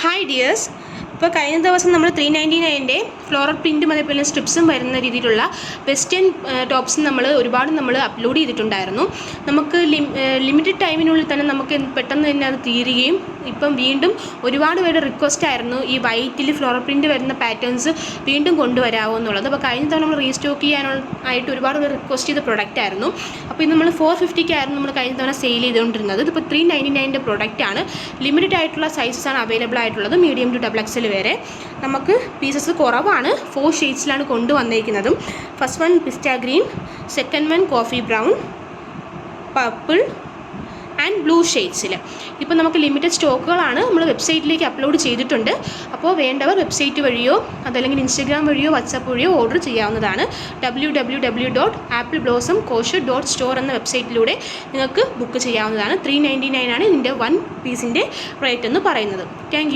Hi dears ഇപ്പോൾ കഴിഞ്ഞ ദിവസം നമ്മൾ ത്രീ നയന്റി നയന്റെ ഫ്ലോറൽ പ്രിന്റും അതേപോലെ സ്ട്രിപ്സും വരുന്ന രീതിയിലുള്ള വെസ്റ്റേൺ ടോപ്സ് നമ്മൾ ഒരുപാട് നമ്മൾ അപ്ലോഡ് ചെയ്തിട്ടുണ്ടായിരുന്നു. നമുക്ക് ലിമിറ്റഡ് ടൈമിനുള്ളിൽ തന്നെ നമുക്ക് പെട്ടെന്ന് തന്നെ അത് തീരുകയും ഇപ്പം വീണ്ടും ഒരുപാട് പേരുടെ റിക്വസ്റ്റ് ആയിരുന്നു ഈ വൈറ്റിൽ ഫ്ലോറൽ പ്രിന്റ് വരുന്ന പാറ്റേൺസ് വീണ്ടും കൊണ്ടുവരാമോ എന്നുള്ളത്. അപ്പോൾ കഴിഞ്ഞ തവണ നമ്മൾ റീസ്റ്റോക്ക് ചെയ്യാനുള്ള ആയിട്ട് ഒരുപാട് പേർ റിക്വസ്റ്റ് ചെയ്ത പ്രൊഡക്റ്റ് ആയിരുന്നു. അപ്പോൾ ഇത് നമ്മൾ ഫോർ ഫിഫ്റ്റിക്കായിരുന്നു നമ്മൾ കഴിഞ്ഞ തവണ സെയിൽ ചെയ്തുകൊണ്ടിരുന്നത്. ഇതിപ്പോൾ ത്രീ നയന്റി നയന്റെ പ്രൊഡക്റ്റാണ് ലിമിറ്റഡ് ആയിട്ടുള്ള സൈസസ് ആണ് അവൈലബിൾ ആയിട്ടുള്ളത്. മീഡിയം ടു ഡബിൾ എക്സൽ വരെ. നമുക്ക് പീസസ് കുറവാണ്. ഫോർ ഷെയ്ഡ്സിലാണ് കൊണ്ടുവന്നിരിക്കുന്നതും first one pista green second one coffee brown purple and blue ഷെയ്ഡ്സിൽ. ഇപ്പോൾ നമുക്ക് ലിമിറ്റഡ് സ്റ്റോക്കുകളാണ് നമ്മൾ വെബ്സൈറ്റിലേക്ക് അപ്ലോഡ് ചെയ്തിട്ടുണ്ട്. അപ്പോൾ വേണ്ടവർ വെബ്സൈറ്റ് വഴിയോ അതല്ലെങ്കിൽ ഇൻസ്റ്റഗ്രാം വഴിയോ വാട്സാപ്പ് വഴിയോ ഓർഡർ ചെയ്യാവുന്നതാണ്. W W W dot apple blossom kosh dot store എന്ന വെബ്സൈറ്റിലൂടെ നിങ്ങൾക്ക് ബുക്ക് ചെയ്യാവുന്നതാണ്. ത്രീ നയന്റി നയൻ ആണ് ഇതിന്റെ വൺ പീസിന്റെ റേറ്റ് എന്ന് പറയുന്നത്. താങ്ക്